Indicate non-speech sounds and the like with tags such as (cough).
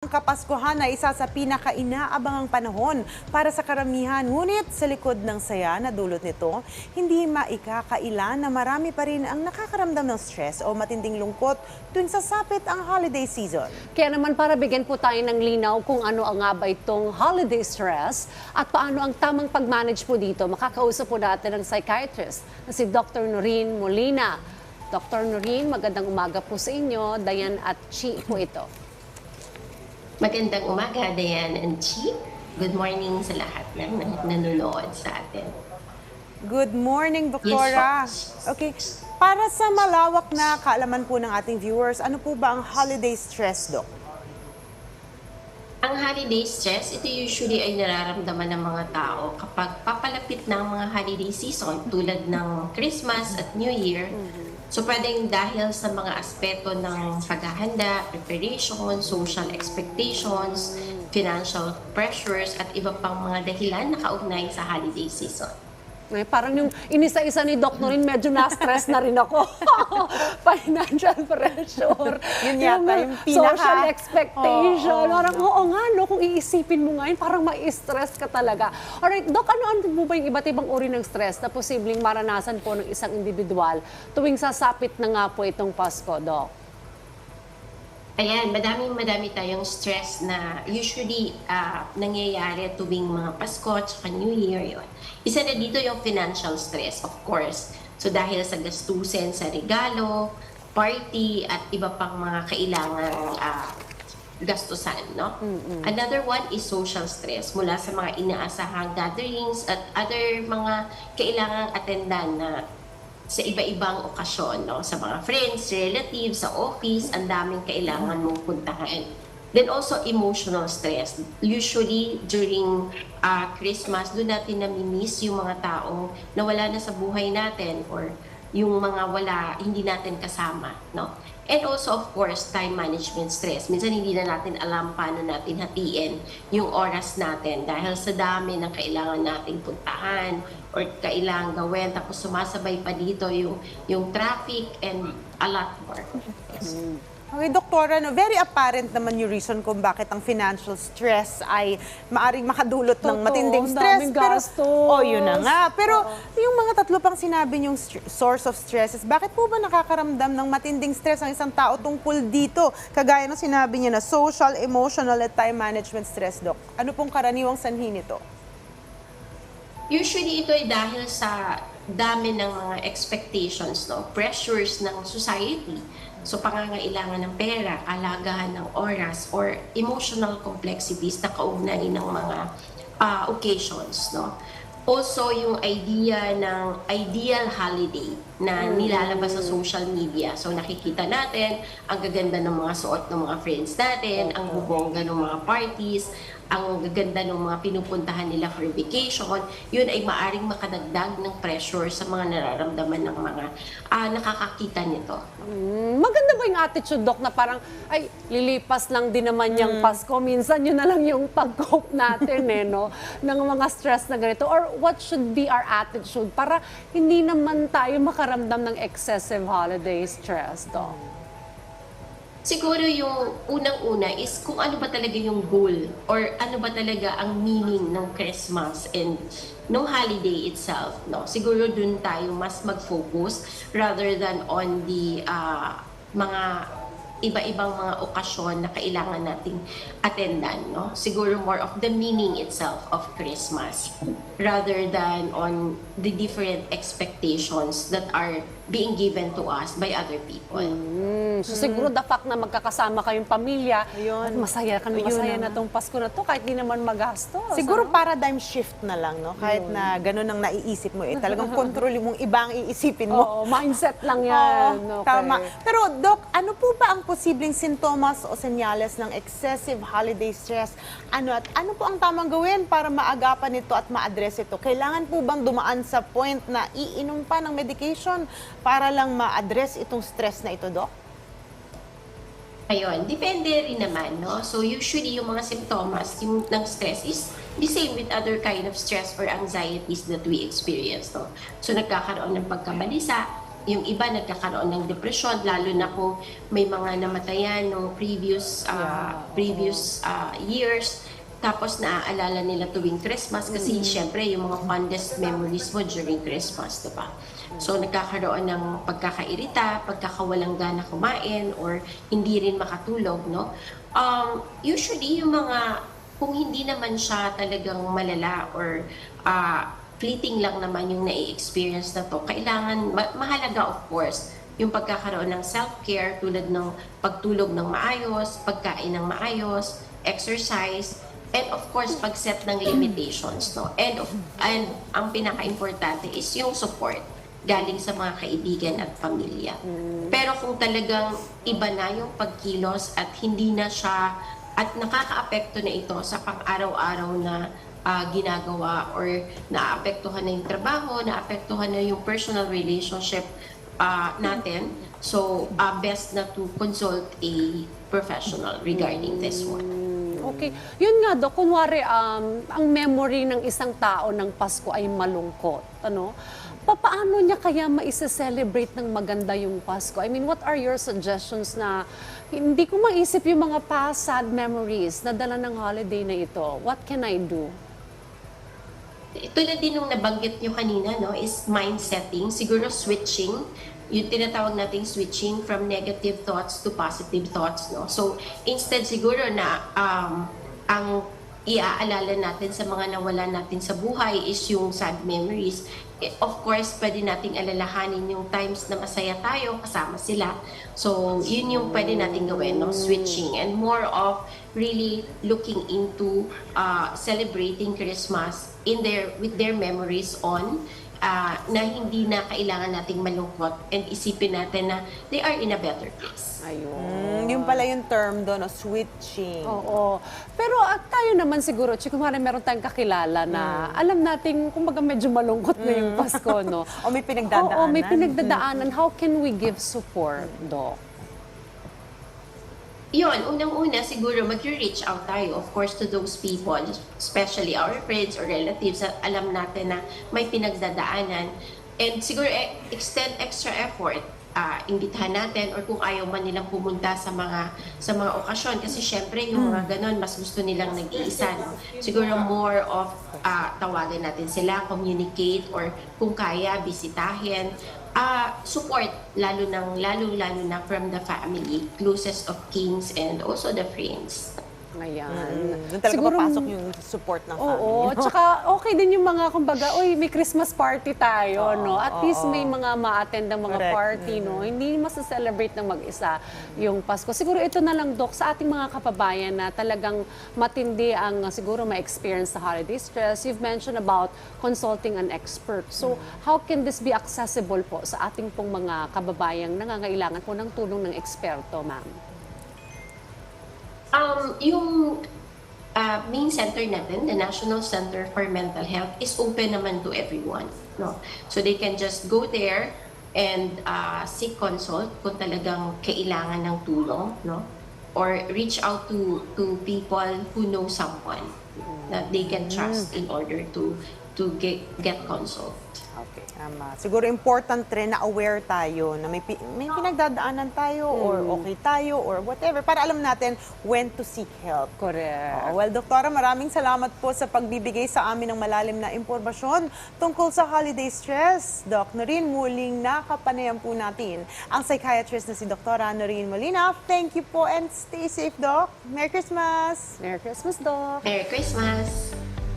Ang Kapaskuhan ay isa sa pinaka-inaabangang panahon para sa karamihan. Ngunit sa likod ng saya na dulot nito, hindi maikakailan na marami pa rin ang nakakaramdam ng stress o matinding lungkot tuwing sasapit ang holiday season. Kaya naman para bigyan po tayo ng linaw kung ano ang nga ba itong holiday stress at paano ang tamang pag-manage po dito, makakausap po natin ng psychiatrist na si Dr. Noreen Molina. Dr. Noreen, magandang umaga po sa inyo. Dayan at Chi po ito. Magandang umaga, Diane and Chi. Good morning sa lahat ng nan- nanonood sa atin. Good morning, Doktora. Yes, Okay, para sa malawak na kaalaman po ng ating viewers, ano po ba ang holiday stress, Dok? Ang holiday stress, ito usually ay nararamdaman ng mga tao kapag papalapit ng mga holiday season tulad ng Christmas at New Year. So pwedeng dahil sa mga aspeto ng paghahanda, preparation, social expectations, financial pressures at iba pang mga dahilan na kaugnay sa holiday season. Eh, parang yung inisa-isa ni Doc Noreen, medyo na-stress na rin ako. (laughs) Financial pressure. Yun yata yung pinaka- Social expectation. Oo, oo. parang, oo nga, no, kung iisipin mo ngayon, parang ma-stress ka talaga. Alright, Doc, ano-ano po ba yung iba't ibang uri ng stress na posibleng maranasan po ng isang individual tuwing sasapit na nga po itong Pasko, Doc? Ayan, madaming madami tayong stress na usually ah, nangyayari tuwing mga Pasko at New Year yun. Isa na dito yung financial stress, of course. So dahil sa gastusin sa regalo, party, at iba pang mga kailangang ah, gastusan, no? Another one is social stress mula sa mga inaasahang gatherings at other mga kailangang attendan na sa iba-ibang okasyon, no? Sa mga friends, relatives, sa office, ang daming kailangan mong puntahan. Then also emotional stress. Usually during uh, Christmas, doon natin nami-miss yung mga taong nawala na sa buhay natin or yung mga wala, hindi natin kasama, no? And also, of course, time management stress. Minsan hindi na natin alam paano natin hatiin yung oras natin dahil sa dami ng kailangan nating puntahan or kailangan gawin. Tapos sumasabay pa dito yung, yung traffic and a lot more. Yes. Okay, Doktora, no, very apparent naman yung reason kung bakit ang financial stress ay maaring makadulot ng Totoo, matinding ang stress. daming pero, gastos. oh, yun na nga. Pero yung mga tatlo pang sinabi yung source of stresses, bakit po ba nakakaramdam ng matinding stress ang isang tao tungkol dito? Kagaya ng sinabi niya na social, emotional, at time management stress, Dok. Ano pong karaniwang sanhi nito? Usually ito ay dahil sa dami ng mga expectations, no? pressures ng society. So pangangailangan ng pera, kalagahan ng oras, or emotional complexities na kaugnay ng mga ah, occasions. No? Also, yung idea ng ideal holiday na nilalabas sa social media. So nakikita natin ang gaganda ng mga suot ng mga friends natin, ang bubongga ng mga parties, ang gaganda ng mga pinupuntahan nila for vacation, yun ay maaring makadagdag ng pressure sa mga nararamdaman ng mga ah, nakakakita nito. Mm, maganda ba yung attitude, Doc, na parang, ay, lilipas lang din naman yung Pasko. Minsan, yun na lang yung pag-cope natin, eh, no? (laughs) Ng mga stress na ganito. Or what should be our attitude para hindi naman tayo makaramdam ng excessive holiday stress, Doc? Siguro yung unang-una is kung ano ba talaga yung goal or ano ba talaga ang meaning ng Christmas and ng holiday itself. No? Siguro dun tayo mas mag-focus rather than on the ah, mga iba-ibang mga okasyon na kailangan nating attendan. No? Siguro more of the meaning itself of Christmas rather than on the different expectations that are being given to us by other people. Mm, so siguro the fact na magkakasama kayong pamilya, Ayun. at masaya ka na Ayun masaya na na tong Pasko na to kahit di naman magastos. Siguro ano? paradigm shift na lang, no? Kahit na ganun ang naiisip mo, eh, talagang (laughs) control mong ibang iisipin mo. Oo, mindset lang (laughs) yan. Oo, Okay. Tama. Pero Doc, ano po ba ang posibleng sintomas o senyales ng excessive holiday stress? Ano at ano po ang tamang gawin para maagapan ito at ma-address ito? Kailangan po bang dumaan sa point na iinom pa ng medication para lang ma-address itong stress na ito, Doc? Ayun, depende rin naman, no? So usually yung mga symptoms yung, ng stress is the same with other kind of stress or anxieties that we experience, no? So nagkakaroon ng pagkabalisa, yung iba nagkakaroon ng depression lalo na kung may mga namatayan ng previous Yeah, previous ah, years tapos naaalala nila tuwing Christmas kasi syempre yung mga fondest memories mo during Christmas, di ba? So nagkakaroon ng pagkakairita, pagkakawalang gana kumain or hindi rin makatulog, no? Um, usually yung mga kung hindi naman siya talagang malala or ah, fleeting lang naman yung nai-experience na to, kailangan, ma- mahalaga of course, yung pagkakaroon ng self-care tulad ng pagtulog ng maayos, pagkain ng maayos, exercise, and of course, pag-set ng limitations. No? And, of, and ang pinaka-importante is yung support galing sa mga kaibigan at pamilya. Pero kung talagang iba na yung pagkilos at hindi na siya at nakakaapekto na ito sa pang-araw-araw na ah, ginagawa or naapektuhan na yung trabaho, naapektuhan na yung personal relationship ah, natin. So, ah, best na to consult a professional regarding this one. Okay. Yun nga, Dok, kunwari, um, ang memory ng isang tao ng Pasko ay malungkot. Ano? Papaano niya kaya maisa-celebrate ng maganda yung Pasko? I mean, what are your suggestions na hindi ko maisip yung mga past sad memories na dala ng holiday na ito? What can I do? tulad din nung nabanggit nyo kanina, no, is mind setting, siguro switching, yung tinatawag nating switching from negative thoughts to positive thoughts, no. So, instead siguro na um, ang iaalala natin sa mga nawala natin sa buhay is yung sad memories. Eh, Of course, pwede nating alalahanin yung times na masaya tayo, kasama sila. So, yun yung pwede nating gawin, no? switching. And more of really looking into uh, celebrating Christmas in their with their memories on uh, na hindi na kailangan nating malungkot and isipin natin na they are in a better place. Ayun. Mm, yun pala yung term doon, no? switching. Oo. Pero at tayo naman siguro, Chico, kumari meron tayong kakilala na alam nating, kumbaga medyo malungkot na yung Pasko, no? (laughs) O may pinagdadaanan. Oo, may pinagdadaanan. How can we give support, Doc? Yun, unang-una siguro mag-reach out tayo, of course, to those people, especially our friends or relatives that alam natin na may pinagdadaanan. And siguro eh, extend extra effort, ah imbitahan natin or kung ayaw man nilang pumunta sa mga sa mga okasyon kasi syempre yung mga ganon mas gusto nilang nag-iisa no? siguro more of ah, tawagan natin sila communicate or kung kaya bisitahin ah support lalo ng lalo lalo na from the family closest of kings and also the friends Ayan. Mm, doon talaga papasok yung support ng family. Oo, no? tsaka okay din yung mga, kumbaga, uy, may Christmas party tayo, no? At least may mga ma-attend ng mga Correct. party, no? Hindi mas-celebrate ng mag-isa yung Pasko. Siguro ito na lang, Dok, sa ating mga kapabayan na talagang matindi ang uh, siguro ma-experience sa holiday stress. You've mentioned about consulting an expert. So, how can this be accessible po sa ating pong mga kababayang nangangailangan po ng tulong ng eksperto, ma'am? Um, yung uh, main center natin, the National Center for Mental Health, is open naman to everyone. No? So they can just go there and uh, seek consult kung talagang kailangan ng tulong. No? Or reach out to, to people who know someone that they can trust in order to to get, get consult. Okay, tama. Siguro important rin na aware tayo na may, pi- may pinagdadaanan tayo or okay tayo or whatever para alam natin when to seek help. Correct. Oo, well, Doktora, maraming salamat po sa pagbibigay sa amin ng malalim na impormasyon tungkol sa holiday stress. Doc Noreen, muling nakapanayan po natin ang psychiatrist na si Doktora Noreen Molina. Thank you po and stay safe, Doc. Merry Christmas! Merry Christmas, Doc! Merry Christmas!